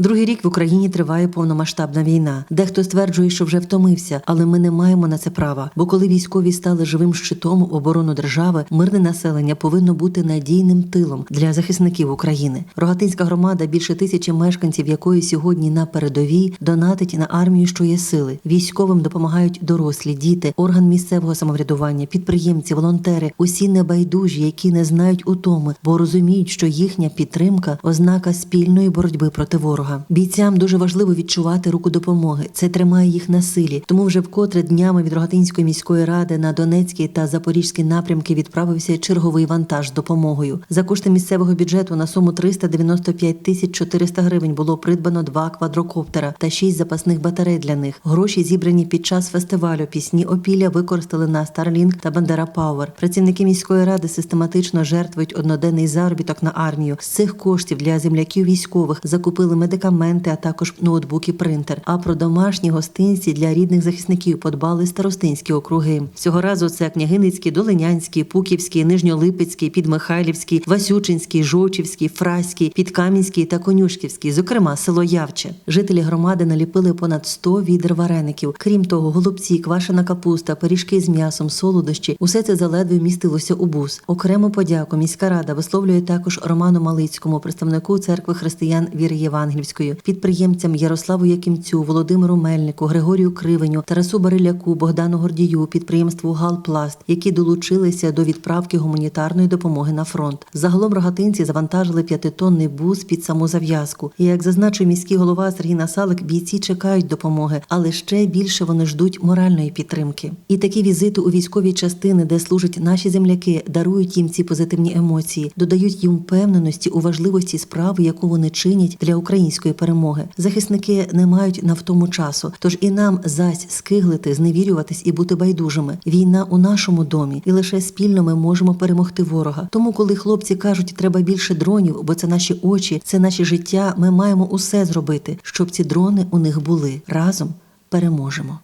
Другий рік в Україні триває повномасштабна війна. Дехто стверджує, що вже втомився, але ми не маємо на це права. Бо коли військові стали живим щитом в оборону держави, мирне населення повинно бути надійним тилом для захисників України. Рогатинська громада, більше тисячі мешканців, якої сьогодні на передовій, донатить на армію, що є сили. Військовим допомагають дорослі, діти, орган місцевого самоврядування, підприємці, волонтери, усі небайдужі, які не знають утоми, бо розуміють, що їхня підтримка ознака спільної боротьби проти ворога. Бійцям дуже важливо відчувати руку допомоги. Це тримає їх на силі. Тому вже вкотре днями від Рогатинської міської ради на Донецький та Запорізький напрямки відправився черговий вантаж з допомогою. За кошти місцевого бюджету на суму 395 тисяч 400 гривень було придбано два квадрокоптера та шість запасних батарей для них. Гроші зібрані під час фестивалю. Пісні опілля використали на Starlink та Бандера Power. Працівники міської ради систематично жертвують одноденний заробіток на армію. З цих коштів для земляків військових закупили медикаменти, а також ноутбуки, принтер. А про домашні гостинці для рідних захисників подбали старостинські округи. Цього разу це Княгиницький, Долинянський, Пуківський, Нижньолипецький, Підмихайлівський, Васючинський, Жовчівський, Фраський, Підкам'янський та Конюшківський, зокрема село Явче. Жителі громади наліпили понад 100 відер вареників. Крім того, голубці, квашена капуста, пиріжки з м'ясом, солодощі усе це заледве вмістилося у бус. Окрему подяку міська рада висловлює також Роману Малицькому, представнику церкви християн віри Євангельської, підприємцям Ярославу Якимцю, Володимиру Мельнику, Григорію Кривеню, Тарасу Бариляку, Богдану Гордію, підприємству Галпласт, які долучилися до відправки гуманітарної допомоги на фронт. Загалом рогатинці завантажили п'ятитонний бус під саму зав'язку. І як зазначив міський голова Сергій Насалик, бійці чекають допомоги, але ще більше вони ждуть моральної підтримки. І такі візити у військові частини, де служать наші земляки, дарують їм ці позитивні емоції, додають їм впевненості у важливості справи, яку вони чинять для української перемоги. Захисники не мають на втому часу, тож і нам зась скиглити, зневірюватись і бути байдужими. Війна у нашому домі, і лише спільно ми можемо перемогти ворога. Тому, коли хлопці кажуть, треба більше дронів, бо це наші очі, це наше життя. Ми маємо усе зробити, щоб ці дрони у них були разом. Переможемо.